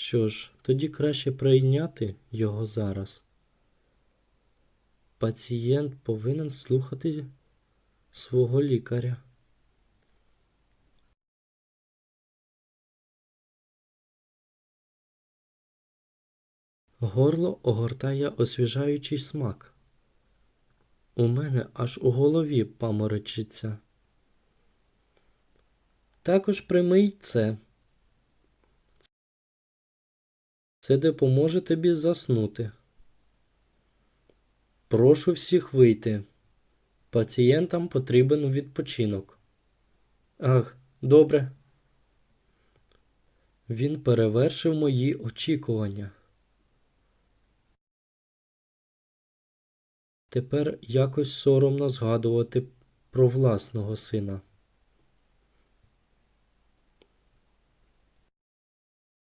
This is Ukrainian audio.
Що ж, тоді краще прийняти його зараз. Пацієнт повинен слухати свого лікаря. Горло огортає освіжаючий смак. У мене аж у голові паморочиться. Також прийми це. Це допоможе тобі заснути. Прошу всіх вийти. Пацієнтам потрібен відпочинок. Ах, добре. Він перевершив мої очікування. Тепер якось соромно згадувати про власного сина.